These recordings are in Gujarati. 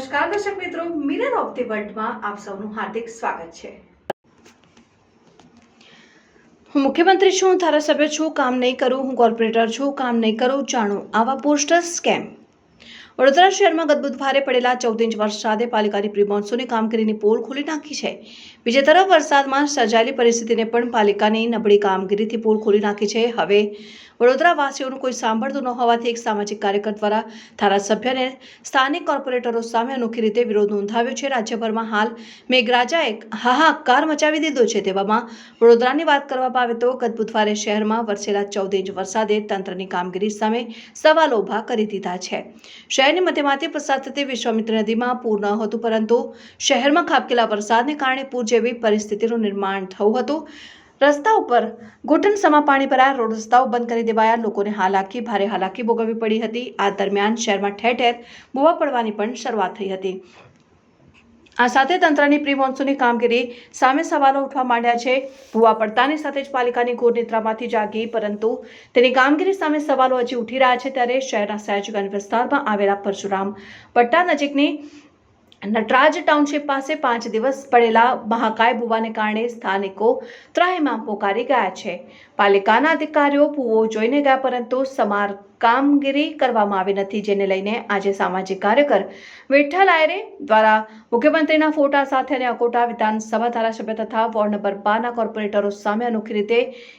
નમસ્કાર, દર્શક મિત્રો. મિરર ઓફ ધી વર્લ્ડમાં આપ સૌનું હાર્દિક સ્વાગત છે. હું મુખ્યમંત્રી છું, ધારાસભ્ય છું, કામ નહીં કરું, હું કોર્પોરેટર છું, કામ નહીં કરું, જાણું, આવા પોસ્ટર સ્કેમ. વડોદરા શહેરમાં ગત બુધવારે પડેલા ચૌદ ઇંચ વરસાદે પાલિકાની પ્રી કામગીરીની પોલ ખોલી નાખી છે. બીજી તરફ વરસાદમાં સર્જાયેલી પરિસ્થિતિને પણ પાલિકાની નબળી કામગીરીથી પોલ ખોલી નાખી છે. હવે વડોદરા વાસીઓનું કોઈ સાંભળતું ન હોવાથી એક સામાજિક કાર્યકર દ્વારા ધારાસભ્યને સ્થાનિક કોર્પોરેટરો સામે અનોખી રીતે વિરોધ નોંધાવ્યો છે. રાજ્યભરમાં હાલ મેઘરાજાએ હાહાકાર મચાવી દીધો છે. તેવામાં વડોદરાની વાત કરવામાં આવે તો ગત બુધવારે શહેરમાં વરસેલા ચૌદ ઇંચ વરસાદે તંત્રની કામગીરી સામે સવાલો ઊભા કરી દીધા છે. શહેરની મધ્યમાંથી પસાર થતી વિશ્વામિત્ર નદીમાં પૂર ન હતું, પરંતુ શહેરમાં ખાબકેલા વરસાદને કારણે પૂર જેવી પરિસ્થિતિનું નિર્માણ થયું હતું. રસ્તા ઉપર ઘૂંટણ સમા પાણી ભરાયા. રોડ રસ્તાઓ બંધ કરી દેવાયા. લોકોને હાલાકી, ભારે હાલાકી ભોગવવી પડી હતી. આ દરમિયાન શહેરમાં ઠેર ઠેર બુવા પડવાની પણ શરૂઆત થઈ હતી. આ સાથે તંત્રની પ્રી મોન્સૂનની કામગીરી સામે સવાલો ઉઠવા માંડ્યા છે. ભૂવા પડતાની સાથે જ પાલિકાની ઘોર નિદ્રામાંથી જાગી, પરંતુ તેની કામગીરી સામે સવાલો હજી ઉઠી રહ્યા છે ત્યારે શહેરના સયાજીગંજ વિસ્તારમાં આવેલા પરશુરામ પટ્ટા નજીકની નટરાજ ટાઉનશીપ પાસે પાંચ દિવસ પડેલા મહાકાય ભૂવાને કારણે સ્થાનિકો ત્રાહિમામ પોકારી ગયા છે. પાલિકાના અધિકારીઓ ભૂવો જોઈને ગયા પરંતુ સમાર કામગીરી કરવામાં આવી નથી, જેને લઈને આજે સામાજિક કાર્યકર વિઠ્ઠલ આયરે દ્વારા મુખ્યમંત્રીના ફોટા સાથે અને અકોટા વિધાનસભા ધારાસભ્ય તથા વોર્ડ નંબર બારના કોર્પોરેટરો સામે અનોખી રીતે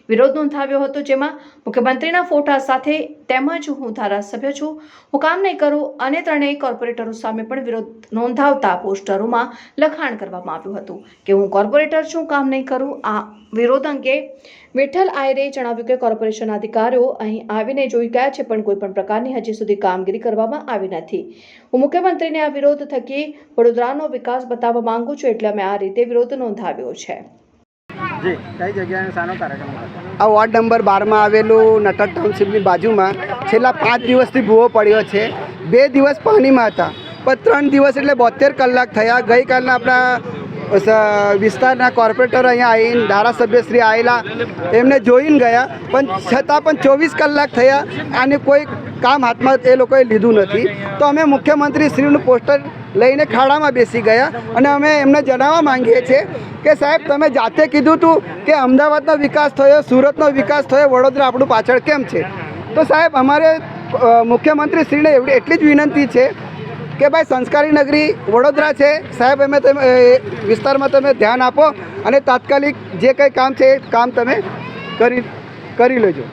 વિરોધ નોંધાવ્યો હતો, જેમાં મુખ્યમંત્રીના ફોટા સાથે તેમજ હું ધારાસભ્ય છું, હું કામ નહીં કરું, અને ત્રણેય કોર્પોરેટરો સામે પણ વિરોધ નોંધાવતા પોસ્ટરોમાં લખાણ કરવામાં આવ્યું હતું કે હું કોર્પોરેટર છું, કામ નહીં કરું. આ વિરોધ અંગે વિઠ્ઠલ આયરે જણાવ્યું કે કોર્પોરેશનના અધિકારીઓ અહીં આવીને જોઈ ગયા છે પણ કોઈ પણ પ્રકારની હજી સુધી કામગીરી કરવામાં આવી નથી. હું મુખ્યમંત્રીને આ વિરોધ થકી વડોદરાનો વિકાસ બતાવવા માંગુ છું એટલે અમે આ રીતે વિરોધ નોંધાવ્યો છે. જી કઈ જગ્યાએ શાનો કાર્યક્રમ આ વોર્ડ નંબર બારમાં આવેલું નટક ટાઉનશીપની બાજુમાં છેલ્લા પાંચ દિવસથી ભૂવો પડ્યો છે. બે દિવસ પાણીમાં હતા. પણ ત્રણ દિવસ એટલે બોતેર કલાક થયા. ગઈકાલના આપણા વિસ્તારના કોર્પોરેટર અહીંયા આવીને ધારાસભ્યશ્રી આવેલા એમને જોઈને ગયા, પણ છતાં પણ ચોવીસ કલાક થયા અને કોઈ કામ હાથમાં એ લોકોએ લીધું નથી. તો અમે મુખ્યમંત્રી શ્રીનું પોસ્ટર લઈને ખાડામાં બેસી ગયા અને અમે એમને જણાવવા માંગીએ છીએ કે સાહેબ, તમે જાતે કીધું હતું કે અમદાવાદનો વિકાસ થયો, સુરતનો વિકાસ થયો, વડોદરા આપણું પાછળ કેમ છે? તો સાહેબ, અમારે મુખ્યમંત્રીશ્રીને એટલી જ વિનંતી છે કે ભાઈ સંસ્કારી નગરી વડોદરા છે. સાહેબ અમે તમે વિસ્તારમાં તમે ધ્યાન આપો અને તાત્કાલિક જે કંઈ કામ છે એ કામ તમે કરી કરી લેજો.